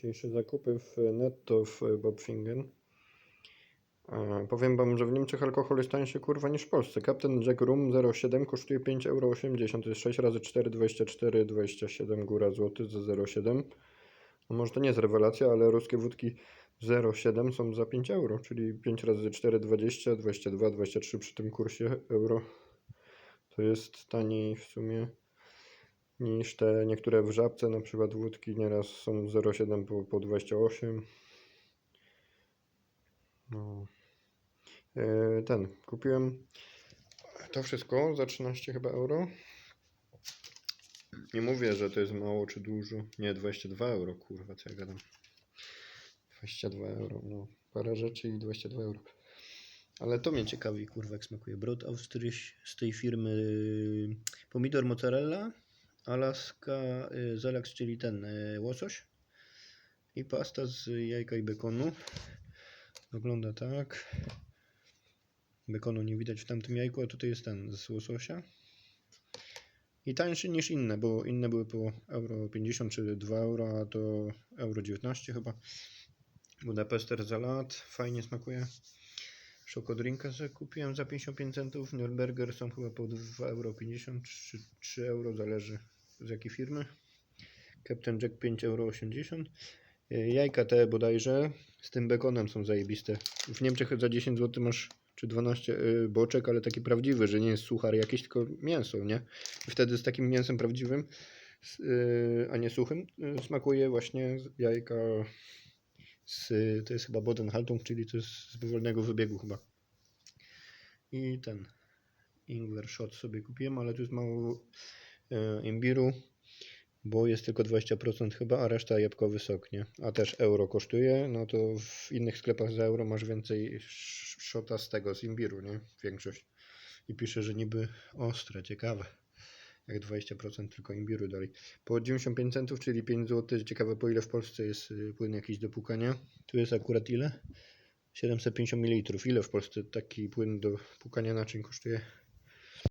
Dzisiejsze zakupy w netto w Bobfingen. Powiem wam, że w Niemczech alkohol jest tańszy kurwa niż w Polsce. Captain Jack Rum 0,7 kosztuje 5,80 euro. To jest 6 razy 4, 24, 27 góra złoty za 0,7. No może to nie jest rewelacja, ale ruskie wódki 0,7 są za 5 euro, czyli 5 razy 4, 20, 22, 23 przy tym kursie euro. To jest taniej w sumie niż te niektóre w żabce, na przykład wódki nieraz są 0,7 po, po 28. No. E, ten, kupiłem to wszystko za 13 chyba euro. Nie mówię, że to jest mało czy dużo. Nie, 22 euro, kurwa, co ja gadam. 22 euro, no. Parę rzeczy i 22 euro. Ale to mnie ciekawi, kurwa, jak smakuje. Brod Austrys z tej firmy y, pomidor mozzarella, Alaska y, Zelax, czyli ten y, łosoś i pasta z jajka i bekonu. Wygląda tak. Bekonu nie widać w tamtym jajku, a tutaj jest ten z łososia. I tańszy niż inne, bo inne były po euro 50 czy 2 euro, a to euro 19 chyba. Budapester Salat, fajnie smakuje. Szokodrinka sobie kupiłem za 55 centów. Nürnberger są chyba po 2,50 euro czy 3 euro, zależy z jakiej firmy. Captain Jack 5,80 euro. Y, Jajka te bodajże z tym bekonem są zajebiste. W Niemczech za 10 zł masz czy 12 y, boczek, ale taki prawdziwy, że nie jest suchar jakieś, tylko mięso, nie? I wtedy z takim mięsem prawdziwym, s- y, a nie suchym, y, smakuje właśnie jajka z, to jest chyba Bodenhaltung, czyli to jest z powolnego wybiegu chyba. I ten Ingwer Shot sobie kupiłem, ale tu jest mało e, imbiru, bo jest tylko 20% chyba, a reszta jabłkowy sok, nie? A też euro kosztuje, no to w innych sklepach za euro masz więcej szota z tego, z imbiru, nie? Większość. I pisze, że niby ostre, ciekawe. Jak 20% tylko imbiru dali. Po 95 centów, czyli 5 zł. Ciekawe po ile w Polsce jest y, płyn jakiś do płukania. Tu jest akurat ile? 750 ml. Ile w Polsce taki płyn do płukania naczyń kosztuje?